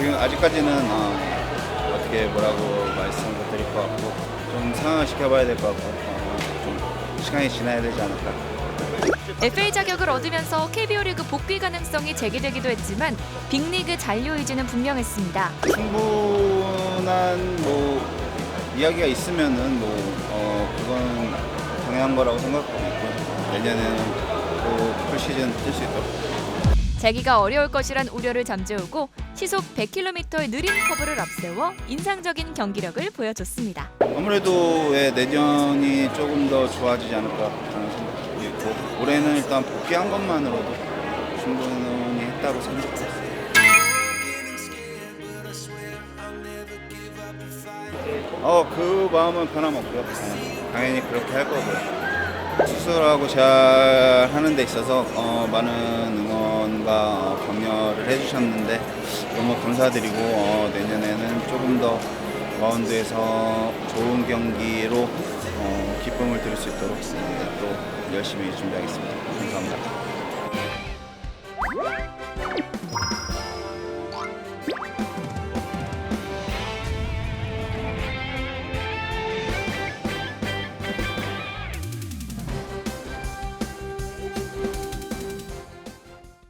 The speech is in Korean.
아직까지는 어, 어떻게 뭐라고 말씀을 드릴 것 같고 좀 상황을 지켜봐야 될 것 같고 어, 좀 시간이 지나야 되지 않을까. FA 자격을 얻으면서 KBO 리그 복귀 가능성이 제기되기도 했지만 빅리그 잔류 의지는 분명했습니다. 충분한 뭐 이야기가 있으면은 뭐 어, 그건 당연한 거라고 생각하고 있고 내년에는 또 풀시즌 뛸 수 있도록. 재기가 어려울 것이란 우려를 잠재우고 시속 100km의 느린 커브를 앞세워 인상적인 경기력을 보여줬습니다. 아무래도 왜 내년이 조금 더 좋아지지 않을까 하는 생각이 있고 올해는 일단 복귀한 것만으로도 충분히 했다고 생각했어요. 어, 그 마음은 변함없고요. 어, 당연히 그렇게 할 거고요. 수술하고 잘 하는 데 있어서 어, 많은 응원과 격려를 해주셨는데 너무 감사드리고 어, 내년에는 조금 더 마운드에서 좋은 경기로 어, 기쁨을 드릴 수 있도록 네, 또 열심히 준비하겠습니다. 감사합니다.